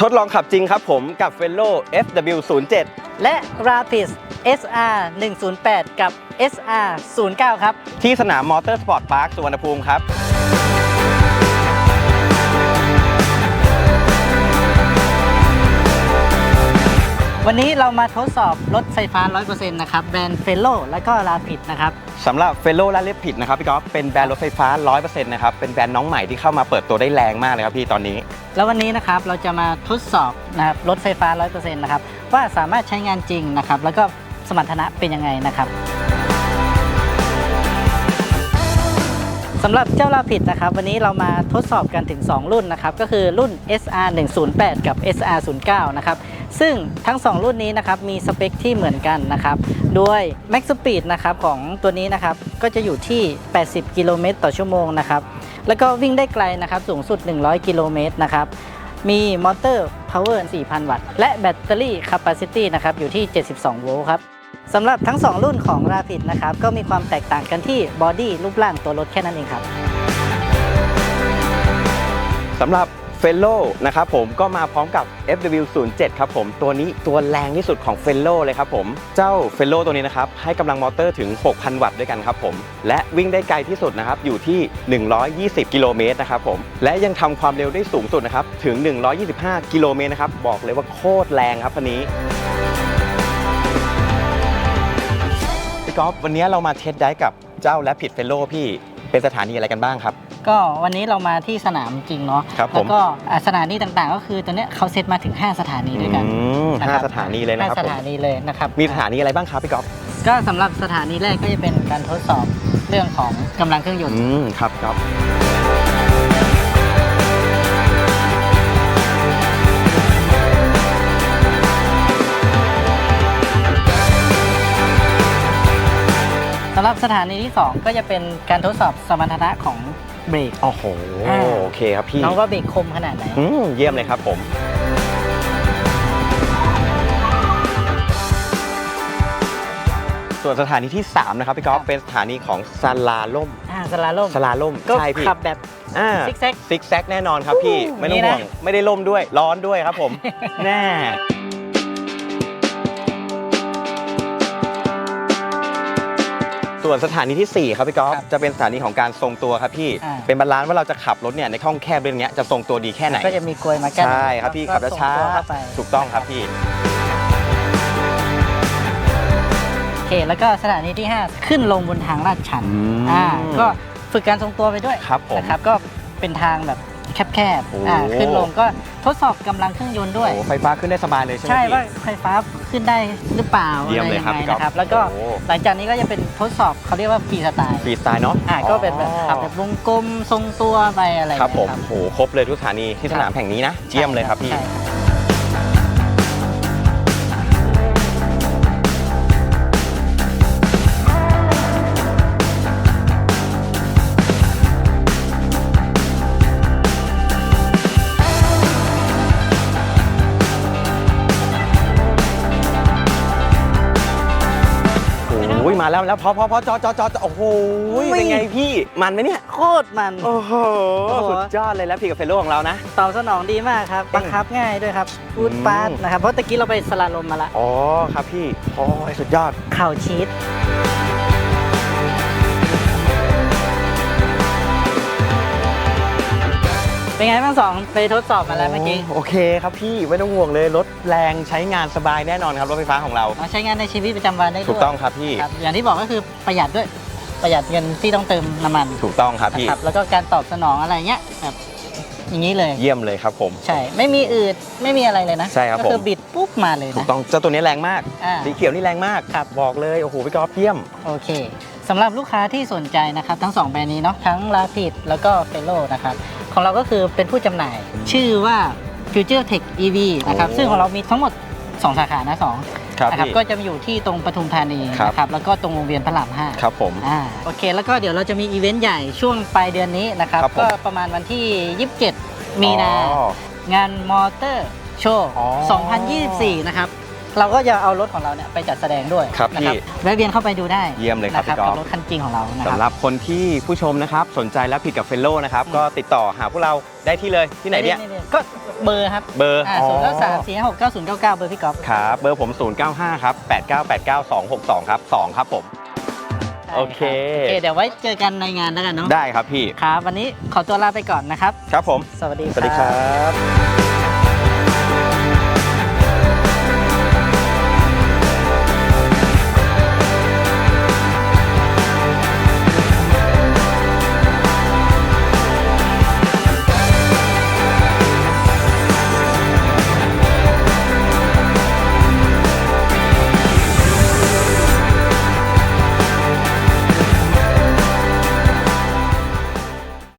ทดลองขับจริงครับผมกับ f e l l o FW07 และ Rapid SR 108 กับ SR 09 ครับ ที่สนามมอเตอร์สปอร์ตพาร์คสุวรรณภูมิครับ วันนี้เรามาทดสอบรถไฟฟ้า 100%นะครับ แบรนด์ f e l o และก็ Rapid นะครับ สำหรับ f e l l o และ Rapid นะครับพี่ก๊อฟเป็นแบรนด์รถไฟฟ้า 100%นะครับ เป็นแบรนด์น้องใหม่ที่เข้ามาเปิดตัวได้แรงมากเลยครับพี่ตอนนี้ แล้ววันนี้นะครับเราจะมาทดสอบนะครับรถไฟฟ้า 100%นะครับว่าสามารถใช้งานจริงนะครับแล้วก็สมรรถนะเป็นยังไงนะครับสำหรับเจ้าลาผิดนะครับ วันนี้เรามาทดสอบกันถึง 2 รุ่นนะครับ ก็คือรุ่น SR 108กับ SR 09นะครับ ซึ่งทั้ง 2 รุ่นนี้นะครับมีสเปคที่เหมือนกันนะครับโดย Max Speed นะครับของตัวนี้นะครับก็จะอยู่ที่ 80 กิโลเมตรต่อชั่วโมงนะครับแล้วก็วิ่งได้ไกลนะครับสูงสุด 100 กิโลเมตรนะครับมีมอเตอร์ power 4,000 วัตต์ และแบตเตอรี่ capacity นะครับอยู่ที่ 72 โวลต์ครับสำหรับทั้ง 2 รุ่นของ Rapid นะครับก็มีความแตกต่างกันที่บอดี้รูปร่างตัวรถแค่นั้นเองครับสำหรับ f e l l o นะครับผมก็มาพร้อมกับ FW07 ครับผมตัวนี้ตัวแรงที่สุดของ f e l l o เลยครับผมเจ้า f e l l o ตัวนี้นะครับให้กำลังมอเตอร์ถึง 6,000 วัตต์ด้วยกันครับผมและวิ่งได้ไกลที่สุดนะครับอยู่ที่ 120 กิโลเมตรนะครับผมและยังทำความเร็วได้สูงสุดนะครับถึง 125 กิโลเมตรนะครับบอกเลยว่าโคตรแรงครับคันนี้พี่ก๊อฟวันนี้เรามาเทสได้กับเจ้า Rapid f e l l o พี่ เป็นสถานีอะไรกันบ้างครับ ก็วันนี้เรามาที่สนามจริงเนาะครับผม แล้วก็อะสถานีต่างๆ ก็คือตัวเนี้ยเขาเซตมาถึง 5 สถานีด้วยกัน อืมนะคห้ารับสถานีเลยนะครับห้าสผมถานีเลยนะครับมีสถานีอะไรบ้างครับพี่ก๊อฟก็สำหรับสถานีแรกก็จะเป็นการทดสอบเรื่องของกำลังเครื่องยนต์ อืมครับครับ รับสถานีที่ 2 ก็จะเป็นการทดสอบสมรรถนะของเบรกโอ้โหอ่าโอเคครับพี่น้องว่าเบรกคมขนาดไหนอืมเยี่ยมเลยครับผมส่วนสถานีที่ 3 นะครับพี่ก๊อฟครับเป็นสถานีของซาลาล่มอ่าสลาล่มซาลาล่มก็ใช่พี่ขับแบบอ่าซิกแซกซิกแซกแน่นอนครับพี่อู้ไม่ต้องนี่ห่นะวงไม่ได้ล่มด้วยร้อนด้วยครับผมแน่ ส่วนสถานีทีสี่ 4 ครับพี่ก๊อฟครับจะเป็นสถานีของการทรงตัวครับพี่ อ่า เป็นบาลานซ์ว่าเราจะขับรถเนี่ยในช่องแคบเรื่องเนี้ยจะทรงตัวดีแค่ไหน ก็จะมีกลวยมากั้นใช่ครับพี่ขับก็ส่งช้าตัวเข้าไปๆถูกต้องครับพี่ โอเค แล้วก็สถานีที่ 5 ขึ้นลงบนทางลาดชันอืมอ่าก็ฝึกการทรงตัวไปด้วยครับผม นะครับก็เป็นทางแบบ แคบโอ้ ๆอ่าขึ้นลงก็ทดสอบกำลังเครื่องยนต์ด้วย โอ้ไฟฟ้าขึ้นได้สบายเลยใช่ไหมใช่พี่ ว่าไฟฟ้าขึ้นได้หรือเปล่าเยี่ยมอะไรเลยยังครับไงพี่ก๊อฟนะครับ แล้วก็โอ้ หลังจากนี้ก็จะเป็นทดสอบเขาเรียกว่าฟรีสไตล์ฟรีสไตล์เนาะอ่าก็เป็นแบบขับแบบวงกลมทรงตัวไปอะไรครับผมนะโหครบเลยทุกสถานีที่สนามแห่งนี้นะเยี่ยมเลยครับพี่ ใช่ มาแล้วแล้วพอพอพอจอจอจอจอโอ้โหเป็นไงพี่มันไหมเนี่ยโคตรมัน โอ้โหโอ้โหสุดยอดเลยแล้วพี่กับเฟลโลของเรานะตอบสนองดีมากครับบังคับง่ายด้วยครับพูดอืมปาดนะครับเพราะตะกี้เราไปสลาลมมาละอ๋อครับพี่โอ้ยสุดยอดเข่าชีส เป็นไงบ้างสองไปทดสอบมาแล้วเมื่อกี้โอเคครับพี่ไม่ต้องห่วงเลยรถแรงใช้งานสบายแน่นอนครับรถไฟฟ้าของเรา เอาใช้งานในชีวิตประจำวันได้ด้วยถูกต้องครับพี่ ครับอย่างที่บอกก็คือประหยัดด้วยประหยัดเงินที่ต้องเติมน้ำมันถูกต้องครับพี่นะครับแล้วก็การตอบสนองอะไรเงี้ยแบบอย่างนี้เลย เยี่ยมเลยครับผม ใช่ ไม่มีอืดไม่มีอะไรเลยนะใช่ครับก็คือผม บิดปุ๊บมาเลยถูกนะ ต้องเจ้าตัวนี้แรงมากอ่า สีเขียวนี่แรงมากครับบอกเลยโอ้โหพี่กอล์ฟเยี่ยม โอเคสำหรับลูกค้าที่สนใจนะครับ ทั้งสองแบรนด์นี้เนาะทั้ง Rapid แล้วก็ f e l o นะครับ ของเราก็คือเป็นผู้จำหน่าย ชื่อว่า Future Tech EV นะครับโอ้ ซึ่งของเรามีทั้งหมด 2 สาขานะสองครับนะครับพี่ ก็จะอยู่ที่ตรงปทุมธานีครับ นะครับแล้วก็ตรงวงเวียนพระรามห้า ครับผม อ่าโอเค แล้วก็เดี๋ยวเราจะมีอีเวนต์ใหญ่ช่วงปลายเดือนนี้นะครับ ครับผม ก็ประมาณวันที่ 27 มีนา อ๋อ งานมอเตอร์โชว์ อ๋อ2024 นะครับ เราก็จะเอารถของเราเนี่ยไปจัดแสดงด้วยครับนะพี่แวะเวียนเข้าไปดูได้เยี่ยมเลยครับนะพี่ก๊อฟกับรถคันจริงของเรานะคสำหรับรับคนที่ผู้ชมนะครับ สนใจแล้วผิดกับเฟลโลนะครับอืมก็ติดต่อหาพวกเราได้ที่เลยที่ไหนเนี่ย ก็เบอร์ครับเบอร์อ่าศูนย์เก้าสามสี่ห้าหกเก้าศูนย์เก้าเก้าเบอร์พี่ก๊อฟครับเบอร์ผม 095 ครับ 8989262 ครับ 2 ครับผม โอเค โอเค เดี๋ยวไว้เจอกันในงานแล้วกันเนาะได้ครับพี่ ครับ วันนี้ขอตัวลาไปก่อนนะครับ ครับผม สวัสดีสวัสดีครับ